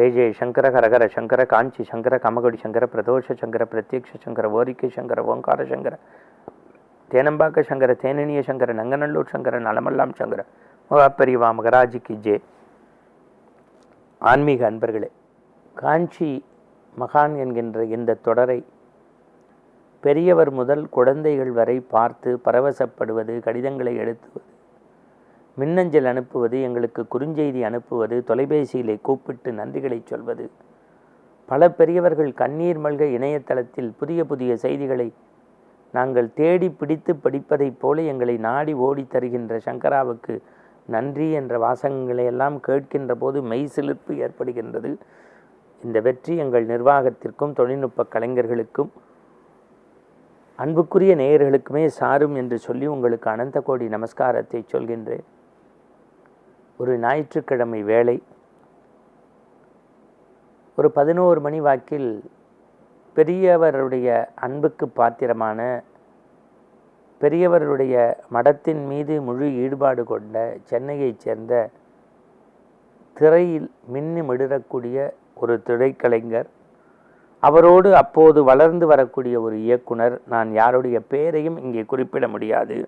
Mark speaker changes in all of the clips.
Speaker 1: ஜெய ஜெய சங்கர ஹரஹர சங்கர காஞ்சி சங்கர கமகடி சங்கர பிரதோஷ சங்கர பிரத்யக்ஷ சங்கர ஓரிக்கை சங்கர ஓங்கார சங்கர தேனம்பாக்க சங்கர தேனனிய சங்கர நங்கநல்லூர் சங்கர நலமல்லாம் சங்கர மகாபெரிவா மகராஜிக்கு ஜே ஆன்மீக அன்பர்களே காஞ்சி மகான் என்கின்ற இந்த தொடரை பெரியவர் முதல் குழந்தைகள் வரை பார்த்து பரவசப்படுவது கடிதங்களை எழுத்து மின்னஞ்சல் அனுப்புவது எங்களுக்கு குறுஞ்செய்தி அனுப்புவது தொலைபேசியிலே கூப்பிட்டு நன்றிகளை சொல்வது. பல பெரியவர்கள் கண்ணீர் மல்க இணையதளத்தில் புதிய புதிய செய்திகளை நாங்கள் தேடி பிடித்து படிப்பதைப் போல எங்களை நாடி ஓடி தருகின்ற சங்கராவுக்கு நன்றி என்ற வாசகங்களை எல்லாம் கேட்கின்ற போது மெய் சிலிர்ப்பு ஏற்படுகின்றது. இந்த வெற்றி எங்கள் நிர்வாகத்திற்கும் தொழில்நுட்ப கலைஞர்களுக்கும் அன்புக்குரிய நேயர்களுக்குமே சாரும் என்று சொல்லி உங்களுக்கு அனந்த கோடி நமஸ்காரத்தை சொல்கின்றேன். ஒரு ஞாயிற்றுக்கிழமை வேலை ஒரு பதினோரு மணி வாக்கில் பெரியவருடைய அன்புக்கு பாத்திரமான பெரியவருடைய மடத்தின் மீது முழு ஈடுபாடு கொண்ட சென்னையைச் சேர்ந்த திரையில் மின்னி மிடறக்கூடிய ஒரு திரைக்கலைஞர் அவரோடு அப்போது வளர்ந்து வரக்கூடிய ஒரு இயக்குனர் நான் யாருடைய பெயரையும் இங்கே குறிப்பிட முடியாது.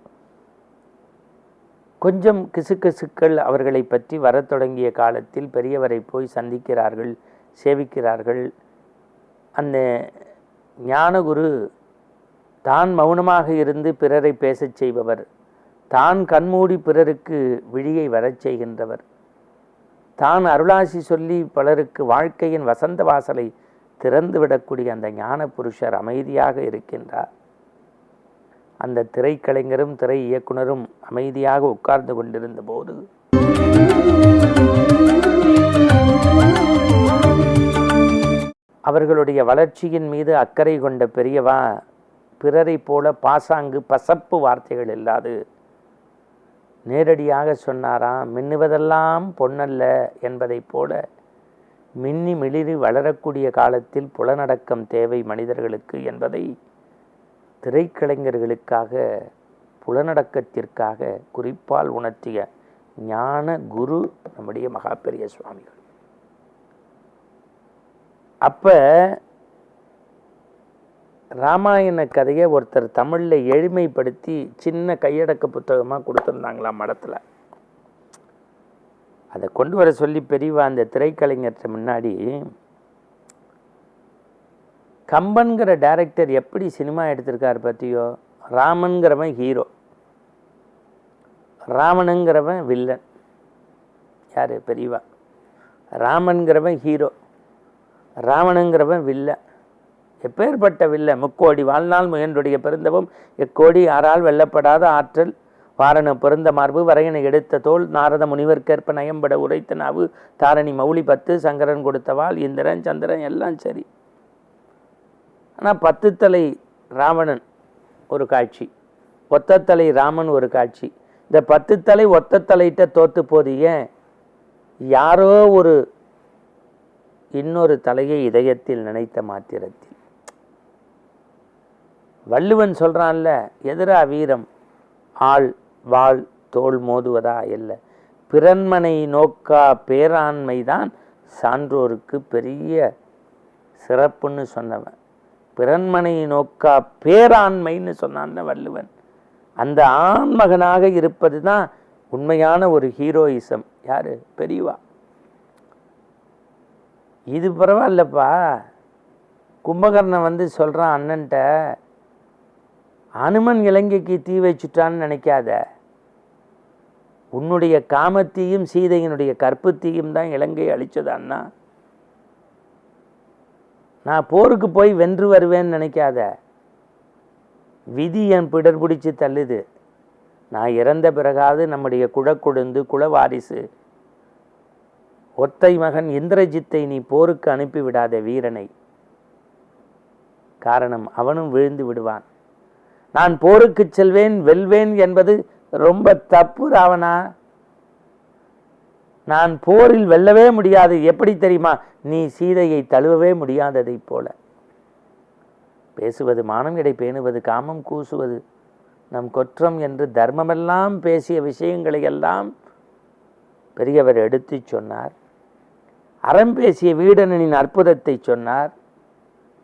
Speaker 1: கொஞ்சம் கிசுகிசுக்கள் அவர்களை பற்றி வரத் தொடங்கிய காலத்தில் பெரியவரை போய் சந்திக்கிறார்கள் சேவிக்கிறார்கள். அந்த ஞானகுரு தான் மௌனமாக இருந்து பிறரை பேசச் செய்பவர். தான் கண்மூடி பிறருக்கு விழியை வரச் செய்கின்றவர். தான் அருளாசி சொல்லி பலருக்கு வாழ்க்கையின் வசந்த வாசலை திறந்து விடக்கூடிய அந்த ஞான புருஷர் அமைதியாக இருக்கின்றார். அந்த திரைக்கலைஞரும் திரை இயக்குனரும் அமைதியாக உட்கார்ந்து கொண்டிருந்த போது அவர்களுடைய வளர்ச்சியின் மீது அக்கறை கொண்ட பெரியவா பிறரை போல பாசாங்கு பசப்பு வார்த்தைகள் இல்லாது நேரடியாக சொன்னாராம் மின்னுவதெல்லாம் பொன்னல்ல என்பதைப் போல மின்னி மிளிரி வளரக்கூடிய காலத்தில் புலனடக்கம் தேவை மனிதர்களுக்கு என்பதை திரைக்கலைஞர்களுக்காக புலனடக்கத்திற்காக குறிப்பால் உணர்த்திய ஞான குரு நம்முடைய மகாபெரிய சுவாமிகள். அப்போ ராமாயண கதையை ஒருத்தர் தமிழில் எளிமைப்படுத்தி சின்ன கையடக்க புத்தகமாக கொடுத்துருந்தாங்களாம் மடத்தில். அதை கொண்டு வர சொல்லி பெரியவா அந்த திரைக்கலைஞர்கிட்ட முன்னாடி கம்பன்கிற டேரக்டர் எப்படி சினிமா எடுத்திருக்கார் பற்றியோ ராமன்கிறவன் ஹீரோ ராமனுங்கிறவன் வில்லன் யார்? பெரியவா. ராமன்கிறவன் ஹீரோ ராவணங்கிறவன் வில்லன் எப்பேற்பட்ட வில்ல முக்கோடி வாழ்நாள் முயன்றுடைய பெருந்தவும் எக்கோடி யாரால் வெல்லப்படாத ஆற்றல் வாரண பிறந்த மார்பு வரையனை எடுத்த தோல் நாரத முனிவர்க்கேற்ப நயம்பட உரைத்த நாவு தாரணி மௌலி பத்து சங்கரன் கொடுத்தவாள் இந்திரன் சந்திரன் எல்லாம் சரி. ஆனால் பத்து தலை ராவணன் ஒரு காட்சி ஒத்தத்தலை ராமன் ஒரு காட்சி. இந்த பத்து தலை ஒத்த தலையிட்ட தோத்து போது ஏன் யாரோ ஒரு இன்னொரு தலையை இதயத்தில் நினைத்த மாத்திரத்தில்? வள்ளுவன் சொல்கிறான்ல எதிரா வீரம் ஆள் வாள் தோல் மோதுவதா இல்லை பிறன்மனை நோக்கா பேராண்மைதான் சான்றோருக்கு பெரிய சிறப்புன்னு சொன்னவன். பிறன்மனை நோக்கா பேராண்மைன்னு சொன்னான் வள்ளுவன். அந்த ஆண்மகனாக இருப்பது தான் உண்மையான ஒரு ஹீரோயிசம். யாரு? பெரியவா. இது பரவாயில்லப்பா. கும்பகர்ணன் வந்து சொல்கிறான் அண்ணன்ட்ட அனுமன் இலங்கைக்கு தீ வச்சுட்டான்னு நினைக்காத. உன்னுடைய காமத்தையும் சீதையினுடைய கற்புத்தீயும் தான் இலங்கை அழிச்சது அண்ணா. நான் போருக்கு போய் வென்று வருவேன்னு நினைக்காத. விதி என் பிடர் பிடிச்சி தள்ளுது. நான் இறந்த பிறகாவது நம்முடைய குழக்கொழுந்து குலவாரிசு ஒத்தை மகன் இந்திரஜித்தை நீ போருக்கு அனுப்பிவிடாத வீரனை. காரணம் அவனும் விழுந்து விடுவான். நான் போருக்கு செல்வேன் வெல்வேன் என்பது ரொம்ப தப்பு ராவணா. நான் போரில் வெல்லவே முடியாது. எப்படி தெரியுமா? நீ சீதையை தழுவவே முடியாததைப் போல. பேசுவது மானம் இடை பேணுவது காமம் கூசுவது நம் கொற்றம் என்று தர்மமெல்லாம் பேசிய விஷயங்களை எல்லாம் பெரியவர் எடுத்து சொன்னார். அறம் பேசிய வீடனின் அற்புதத்தை சொன்னார்.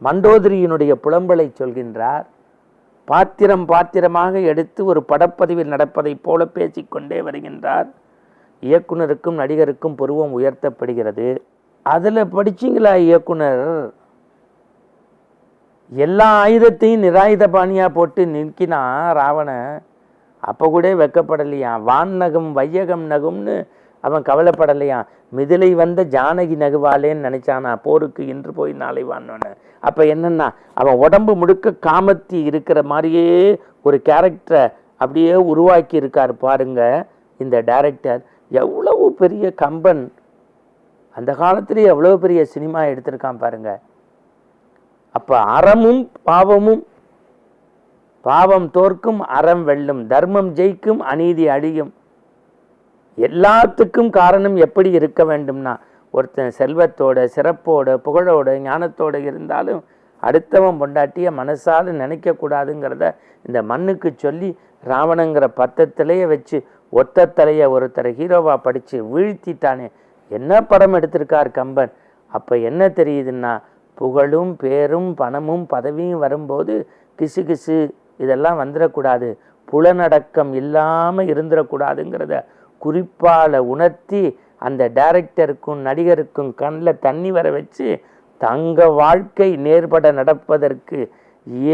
Speaker 1: மண்டோதரியினுடைய புலம்பலை சொல்கின்றார். பாத்திரம் பாத்திரமாக எடுத்து ஒரு படப்பதிவில் நடப்பதைப் போல பேசிக்கொண்டே வருகின்றார். இயக்குனருக்கும் நடிகருக்கும் பருவம் உயர்த்தப்படுகிறது. அதில் படிச்சீங்களா இயக்குனர்? எல்லா ஆயுதத்தையும் நிராயுத பாணியாக போட்டு நிற்கினா ராவண அப்போ கூட வெக்கப்படலையாம் வான் நகும் வையகம் நகும்னு அவன் கவலைப்படலையாம் மிதிலை வந்த ஜானகி நகுவாளேன்னு நினைச்சானா? போருக்கு இன்று போய் நாளை வான்னு. அப்போ என்னென்னா அவன் உடம்பு முழுக்க காமத்தி இருக்கிற மாதிரியே ஒரு கேரக்டரை அப்படியே உருவாக்கி இருக்கார் பாருங்க இந்த டைரக்டர் எவ்வளவு பெரிய கம்பன் அந்த காலத்திலேயே எவ்வளோ பெரிய சினிமா எடுத்திருக்கான் பாருங்க. அப்போ அறமும் பாவமும் பாவம் தோற்கும் அறம் வெல்லும் தர்மம் ஜெயிக்கும் அநீதி அழியும். எல்லாத்துக்கும் காரணம் எப்படி இருக்க வேண்டும்னா ஒருத்தன் செல்வத்தோட சிறப்போட புகழோட ஞானத்தோட இருந்தாலும் அடுத்தவன் பொண்டாட்டியை மனசால் நினைக்கக்கூடாதுங்கிறத இந்த மண்ணுக்கு சொல்லி ராவணங்கிற பத்தத்திலேயே வச்சு ஒத்த தலையை ஒருத்தரை ஹீரோவாக படித்து வீழ்த்திட்டானே. என்ன படம் எடுத்திருக்கார் கம்பன்? அப்போ என்ன தெரியுதுன்னா புகழும் பேரும் பணமும் பதவியும் வரும்போது கிசு கிசு இதெல்லாம் வந்துடக்கூடாது. புலனடக்கம் இல்லாமல் இருந்துடக்கூடாதுங்கிறத குறிப்பால் உணர்த்தி அந்த டைரக்டருக்கும் நடிகருக்கும் கண்ணில் தண்ணி வர வச்சு தங்க வாழ்க்கை நேர்பட நடப்பதற்கு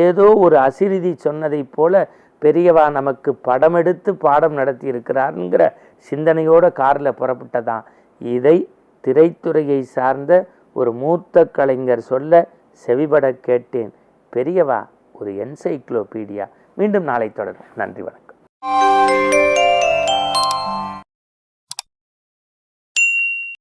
Speaker 1: ஏதோ ஒரு அசிரிதி சொன்னதைப் போல பெரியவா நமக்கு படம் எடுத்து பாடம் நடத்தி இருக்கிறாருங்கிற சிந்தனையோட காரில் புறப்பட்டதான் இதை திரைத்துறையை சார்ந்த ஒரு மூத்த கலைஞர் சொல்ல செவிபட கேட்டேன். பெரியவா ஒரு என்சைக்ளோபீடியா. மீண்டும் நாளை தொடரும். நன்றி வணக்கம்.